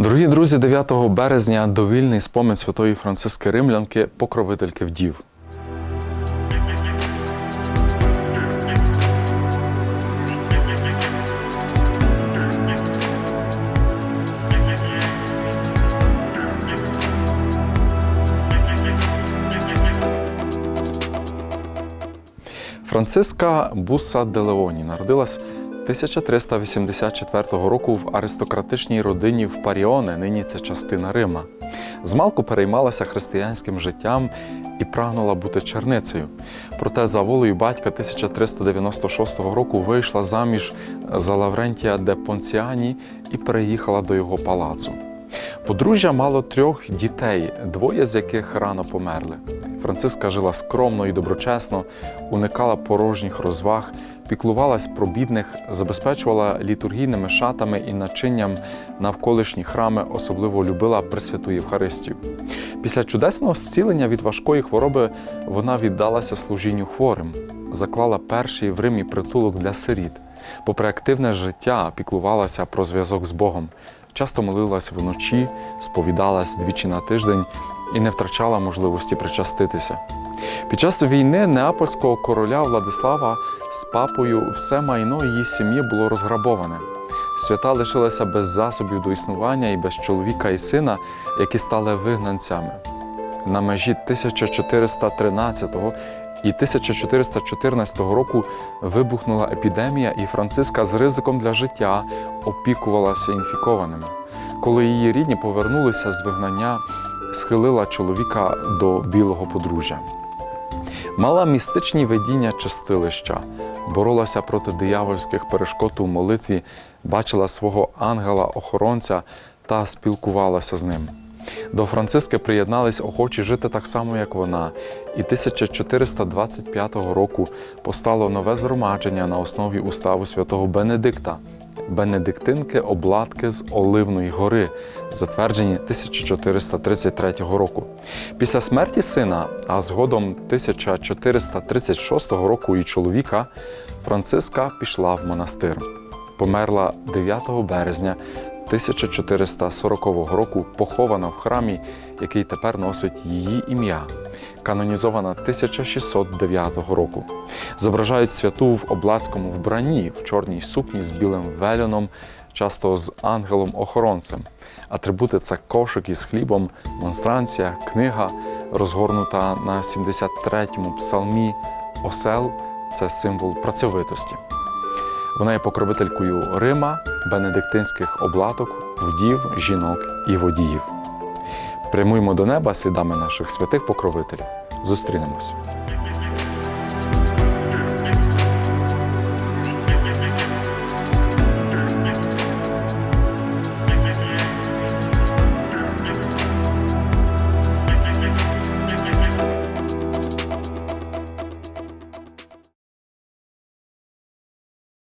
Дорогі друзі, 9 березня довільний спомин святої Франциски Римлянки, покровительки вдів. Франциска Буса де Леоні народилась 1384 року в аристократичній родині в Паріоне, нині це частина Рима. Змалку переймалася християнським життям і прагнула бути черницею. Проте за волею батька 1396 року вийшла заміж за Лаврентія де Понціані і переїхала до його палацу. Подружжя мало трьох дітей, двоє з яких рано померли. Франциска жила скромно і доброчесно, уникала порожніх розваг, піклувалась про бідних, забезпечувала літургійними шатами і начинням навколишні храми, особливо любила Пресвяту Євхаристію. Після чудесного зцілення від важкої хвороби вона віддалася служінню хворим, заклала перший в Римі притулок для сиріт. Попри активне життя, піклувалася про зв'язок з Богом, часто молилась вночі, сповідалась двічі на тиждень і не втрачала можливості причаститися. Під час війни неапольського короля Владислава з папою все майно її сім'ї було розграбоване. Свята лишилася без засобів до існування і без чоловіка і сина, які стали вигнанцями. На межі 1413 і 1414 року вибухнула епідемія, і Франциска з ризиком для життя опікувалася інфікованими. Коли її рідні повернулися з вигнання, схилила чоловіка до білого подружжя. Мала містичні видіння чистилища, боролася проти диявольських перешкод у молитві, бачила свого ангела-охоронця та спілкувалася з ним. До Франциски приєднались охочі жити так само, як вона, і 1425 року постало нове згромадження на основі уставу святого Бенедикта, Бенедиктинки обладки з Оливної гори, затверджені 1433 року. Після смерті сина, а згодом 1436 року і чоловіка, Франциска пішла в монастир. Померла 9 березня 1440 року, похована в храмі, який тепер носить її ім'я, канонізована 1609 року. Зображають святу в облацькому вбранні, в чорній сукні з білим велюном, часто з ангелом-охоронцем. Атрибути це кошик із хлібом, монстранція, книга, розгорнута на 73-му псалмі, осел це символ працьовитості. Вона є покровителькою Рима, бенедиктинських облаток, вдів, жінок і водіїв. Прямуємо до неба слідами наших святих покровителів. Зустрінемось.